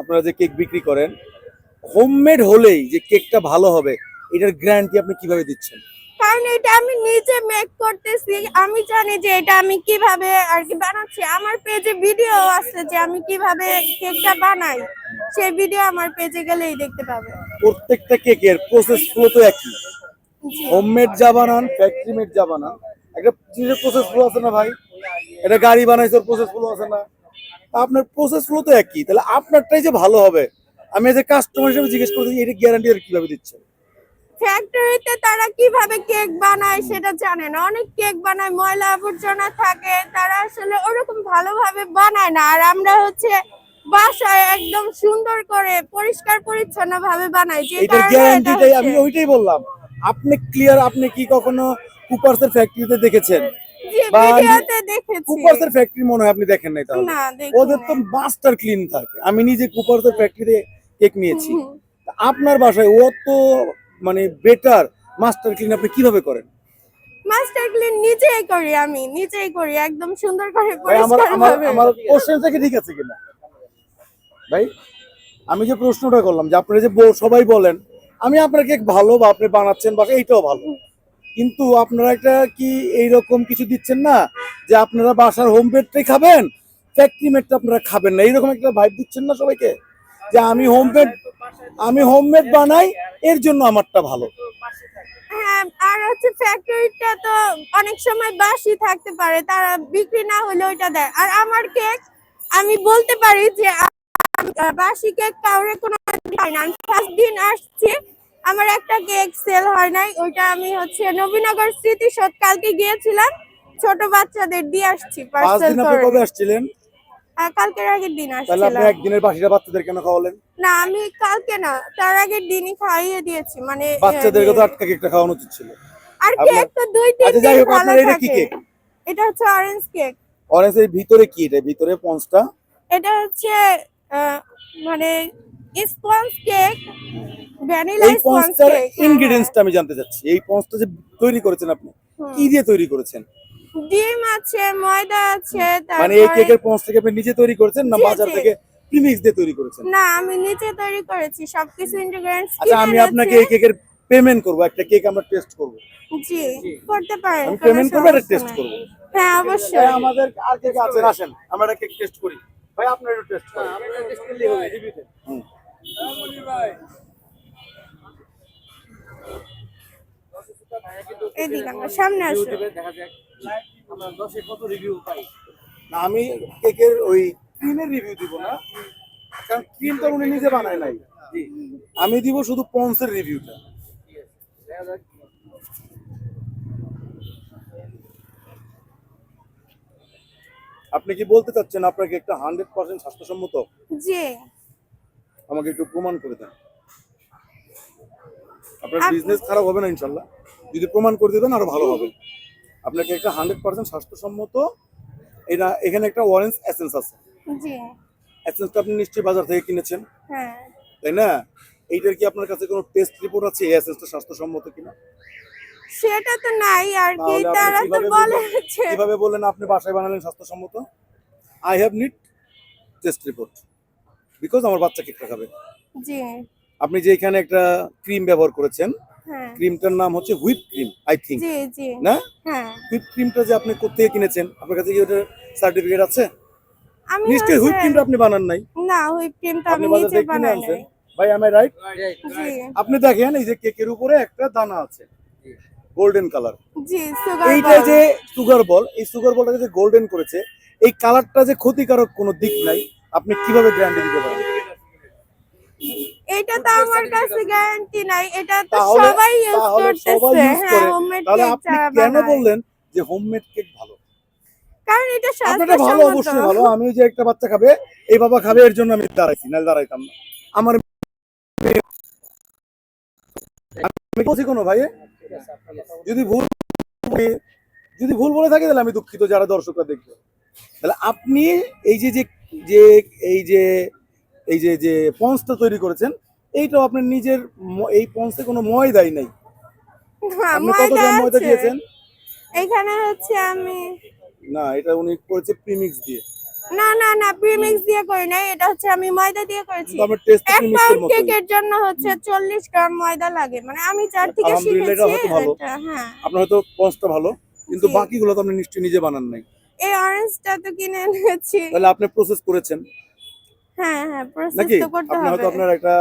আপনারা যে কেক বিক্রি করেন হোমমেড হলেই যে কেকটা ভালো হবে এটার গ্যারান্টি আপনি কীভাবে দিচ্ছেন? কারণ এটা আমি নিজে মেক করতেছি আমি জানি যে এটা আমি কীভাবে আর কি বানাচ্ছি। আমার পেজে ভিডিও আছে যে আমি কীভাবে কেকটা বানাই সেই ভিডিও আমার পেজে গেলেই দেখতে পাবে। প্রত্যেকটা কেকের প্রসেস ফ্লো তো একই। হোমমেড যা বানান ফ্যাক্টরি মেড যা বানান একটা জিনিসের প্রসেস ফ্লো আছে না ভাই? এটা গাড়ি বানাইছে প্রসেস ফ্লো আছে না? আপনার প্রসেস ফ্লো তো একই। তাহলে আপনারটাই যে ভালো হবে আমি যে কাস্টমার হিসেবে জিজ্ঞেস করতেছি এটা গ্যারান্টি আর কীভাবে দিচ্ছেন ফ্যাক্টরিতে তারা কীভাবে কেক বানায় সেটা জানে না। অনেক কেক বানায় ময়লা আবর্জনা থাকে তারা আসলে ওরকম ভালোভাবে বানায় না। আর আমরা হচ্ছে বাসায় একদম সুন্দর করে পরিষ্কার পরিচ্ছন্ন ভাবে বানাই যে এটা গ্যারান্টিটাই আমি ওইটাই বললাম। আপনি ক্লিয়ার আপনি কি কখনো কুপার্সের ফ্যাক্টরিতে দেখেছেন? কুপার্সের ফ্যাক্টরি মনে হয় আপনি দেখেন নাই তাহলে। ওদের তো মাস্টার ক্লিন থাকে। আমি নিজে কুপার্সের ফ্যাক্টরিতে কেক নিয়েছি। আপনার বাসায় ও তো মানে বেটার মাস্টার ক্লিন আপনি কীভাবে করেন? মাস্টার ক্লিন নিজেই করি আমি নিজেই করি একদম সুন্দর করে আমার পরিষ্কার আমার ভাবে। আমার কোশ্চেনটা কি ঠিক আছে কিনা? ভাই আমি যে প্রশ্নটা করলাম যে আপনারা যে সবাই বলেন আমি আপনার কেক ভালো বা আপনি বানাচ্ছেন বা এইটাও ভালো। কিন্তু আপনারা একটা কি এইরকম কিছু দিচ্ছেন না যে আপনারা বাসার হোম মেডটাই খাবেন ফ্যাক্টরি মেডটা আপনারা খাবেন না? এইরকম একটা ভাইব দিচ্ছেন না সবাইকে? যে আমি হোম মেড আমি হোমমেড বানাই, এর জন্য আমারটা ভালো। হ্যাঁ আর হচ্ছে ফ্যাক্টরিটা তো অনেক সময় বাসি থাকতে পারে, তারা বিক্রি না হলে ওইটা দেয়। আর আমার কেক আমি বলতে পারি যে বাসি কেক কোনো দিন আমার একটা কেক সেল হয় নাই ওইটা আমি হচ্ছে নবীনগর স্মৃতিসৌধ কালকে গিয়েছিলাম ছোট বাচ্চাদের দিয়ে আসছি পার্সেল করে কবে আসছিলেন? আর কালকের আগের দিন তাহলে আপনি একদিনের বাসিটা বাচ্চাদের কেন খাওয়ালেন? না আমি কালকে না তার আগের দিনই খাইয়ে দিয়েছি মানে বাচ্চাদেরকে তো আটকা কেকটা খাওয়ানো উচিত ছিল। আর কেক তো দুই তিন আচ্ছা, যাই হোক, আপনার এটা কি কেক? এটা হচ্ছে অরেঞ্জ কেক। অরেঞ্জের ভিতরে কি এটা? ভিতরে পঞ্চটা? এটা হচ্ছে মানে স্পঞ্জ কেক ভ্যানিলা এই স্পঞ্জ পঞ্চটার কেক ইনগ্রেডিয়েন্টসটা আমি জানতে চাচ্ছি। এই পঞ্চটা যে তৈরি করেছেন আপনি কি দিয়ে তৈরি করেছেন? ডিম আছে ময়দা আছে মানে এই তারপরে কেকের পঞ্চটাকে আপনি নিজে তৈরি করেছেন না জি, বাজার জি। থেকে প্রিমিক্স দিয়ে তৈরি করেছেন? না আমি নিচে তৈরি করেছি সবকিছু ইনগ্রেডিয়েন্টস আচ্ছা আমি আপনাকে এই কেকের পেমেন্ট করব একটা কেক আমরা টেস্ট করব। জি করতে পারেন আমি কোনো পেমেন্ট করব এটা সমস্যা টেস্ট নাই। করব? হ্যাঁ ভাই অবশ্যই। আমাদের আর কেক আছেন আসেন আমরা একটা কেক টেস্ট করি। ভাই আপনার একটু টেস্ট করেন। হবে রিভিউতে হুম। সামনে আসো। আমি কেকের ওই ক্রিমের রিভিউ দিব না কারণ ক্রিম তো উনি নিজে বানায় নাই। আমি দিব শুধু পন্সের রিভিউটা আপনি কি বলতে চাচ্ছেন আপনার কেকটা হান্ড্রেড পার্সেন্ট স্বাস্থ্যসম্মত? জি। আমাকে একটু প্রমাণ করে দেন। আপনার বিজনেস খারাপ হবে না ইনশাল্লাহ। যদি প্রমাণ করে দেবেন আরও ভালো হবে। আপনাকে একটা হান্ড্রেড পার্সেন্ট স্বাস্থ্যসম্মত এটা এখানে একটা অরেঞ্জ এসেন্স আছে। এসেন্সটা আপনি নিশ্চয়ই বাজার থেকে কিনেছেন। হ্যাঁ। তাই না? এইটার কি আপনার কাছে কোনো টেস্ট রিপোর্ট আছে এই এসেন্সটা স্বাস্থ্যসম্মত কিনা? সেটা তো নাই আর কি তারা আপনি তো কীভাবে বলে বললেন কীভাবে বললেন আপনি বাসায় বানালেন স্বাস্থ্যসম্মত? I have need test report because আমার বাচ্চা কেকটা খাবে। জি। আপনি যে এখানে একটা ক্রিম ব্যবহার করেছেন হ্যাঁ। ক্রিমটার নাম হচ্ছে হুইপ ক্রিম আই থিঙ্ক জি জি। না? হ্যাঁ। হুইপ ক্রিমটা যে আপনি কোথেকে কিনেছেন আপনার কাছে কি ওটার সার্টিফিকেট আছে? আমি নিশ্চয়ই হুইপ ক্রিমটা আপনি বানান নাই। না হুইপ ক্রিমটা আমি নিজে বানাই নাই। ভাই I রাইট জি। আপনি দেখেন এই যে কেকের উপরে একটা দানা আছে। গোল্ডেন কালার জি সুগার এইটা যে সুগার বল এই সুগার বলটাকে যে গোল্ডেন করেছে এই কালারটা যে ক্ষতিকারক কোনো দিক নাই আপনি কীভাবে গ্যারান্টি দিতে পারেন? এটা তো আমার কাছে গ্যারান্টি নাই এটা তো সবাই ইউজ করতেছে। হ্যাঁ হোমমেড তাহলে আপনি কেন বললেন যে হোমমেড কেক ভালো? কারণ এটা আপনারটা ভালো অবশ্যই ভালো। আমি যে একটা বাচ্চা খাবে এই বাবা খাবে এর জন্য আমি দাঁড়াইছি না দাঁড়াইতাম না। আমার আমি বলছি কোনো ভাই যদি ভুল যদি ভুল বলে থাকি তাহলে আমি দুঃখিত যারা দর্শকরা দেখবে। তাহলে আপনি এই যে যে যে এই যে এই যে যে পঞ্চটা তৈরি করেছেন এইটাও আপনার নিজের এই পঞ্চে কোনো ময়দাই নাই। আপনি কত গ্রাম ময়দা দিয়েছেন এখানে হচ্ছে আমি না এটা উনি করেছে প্রিমিক্স দিয়ে। না না না প্রিমিক্স দিয়ে করি নাই এটা হচ্ছে আমি ময়দা দিয়ে করেছি। আমার টেস্ট প্রিমিক্স মতো কেকের জন্য হচ্ছে 40 গ্রাম ময়দা লাগে। মানে আমি চার থেকে শিখেছি এটা হ্যাঁ। আপনার হয়তো পঞ্চটা ভালো কিন্তু বাকিগুলো তো আপনি নিশ্চয়ই নিজে বানান নাই। এই অরেঞ্জটা তো কিনে এনেছি। তাহলে আপনি প্রসেস করেছেন? হ্যাঁ হ্যাঁ প্রসেস তো করতে আপনি হয়তো আপনার একটা